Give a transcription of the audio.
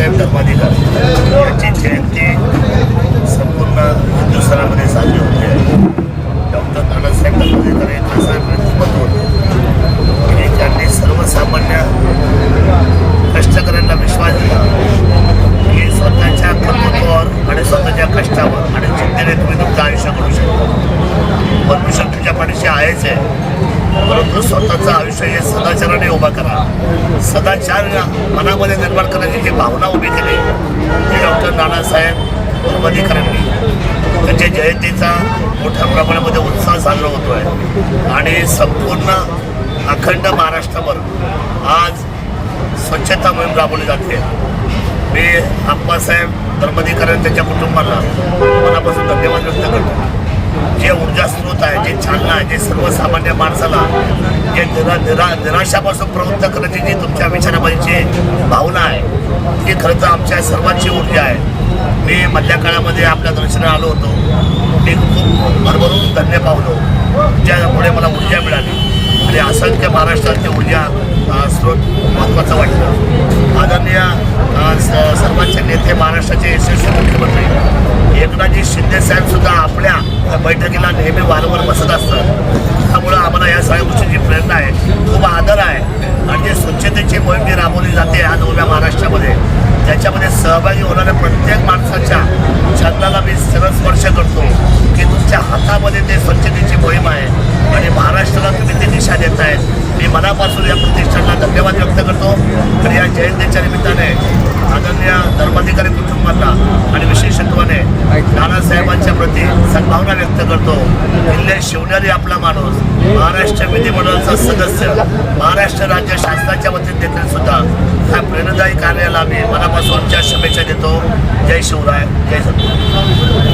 नानासाहेब धर्माधिकार यांची जयंती संपूर्ण हिंदुस्थानामध्ये साजरी होते. डॉक्टर नानासाहेब धर्माधिकार एक व्यक्तिमत्व की त्यांनी सर्वसामान्य कष्टकऱ्यांना विश्वास दिला की स्वतःच्या कर्तृत्वावर आणि स्वतःच्या कष्टावर आणि चिंतेने तुम्ही तुमचं आयुष्य करू शकता. परमेश्वर तुमच्या पाठीशी आहेच आहे. परंतु स्वतःचं आयुष्य हे सदाचाराने उभा करा. सदाचार मनामध्ये निर्माण करण्याची जी भावना उभी केली ती डॉक्टर नानासाहेब धर्माधिकाऱ्यांनी त्यांच्या जयंतीचा मोठ्या प्रमाणामध्ये उत्साह साजरा होतो आहे आणि संपूर्ण अखंड महाराष्ट्रभर आज स्वच्छता मोहीम राबवली जाते. मी आप्पासाहेब धर्माधिकारी त्यांच्या कुटुंबाला मनापासून धन्यवाद व्यक्त करतो. जे ऊर्जा स्रोत आहे जे चालना आहे जे सर्वसामान्य माणसाला जे निरा निरा निराशापासून प्रवृत्त करण्याची जी तुमच्या विचारामध्ये भावना आहे ती खरं तर आमच्या सर्वांची ऊर्जा आहे. मी मधल्या काळामध्ये आपल्या दर्शनाला आलो होतो. मी खूप भरभरून धन्य पावलो. ज्यामुळे मला ऊर्जा मिळाली. आणि असंख्य महाराष्ट्रातली ऊर्जा स्रोत महत्त्वाचं वाटतं आदरणीय स- सर्वांचे नेते महाराष्ट्राचे यशस्वी नेहमी वारंवार बसत असतात. त्यामुळं आम्हाला या सगळ्या गोष्टीची प्रेरणा आहे. खूप आदर आहे. आणि जे स्वच्छतेची मोहीम जी राबवली जाते आज उभ्या महाराष्ट्रामध्ये त्याच्यामध्ये सहभागी होणाऱ्या प्रत्येक माणसाच्या छंदाला मी सरळ स्पर्श करतो की तुमच्या हातामध्ये ते स्वच्छतेची मोहीम आहे. आणि महाराष्ट्राला तुम्ही ती दिशा देत आहेत मी मनापासून या प्रतिष्ठानला धन्यवाद व्यक्त करतो. आणि या जयंतीच्या निमित्ताने आदरणीय धर्माधिकारी कुटुंबांना आणि विशेषत्वाने नानासाहेबांच्या प्रती सद्भावना व्यक्त करतो. किल्ले शिवणारी आपला माणूस महाराष्ट्र विधिमंडळाचा सदस्य महाराष्ट्र राज्य शासनाच्या वतीने देखील सुद्धा ह्या प्रेरणादायी कार्याला आम्ही मनापासून ज्या शुभेच्छा देतो. जय शिवराय जय सद्गुरू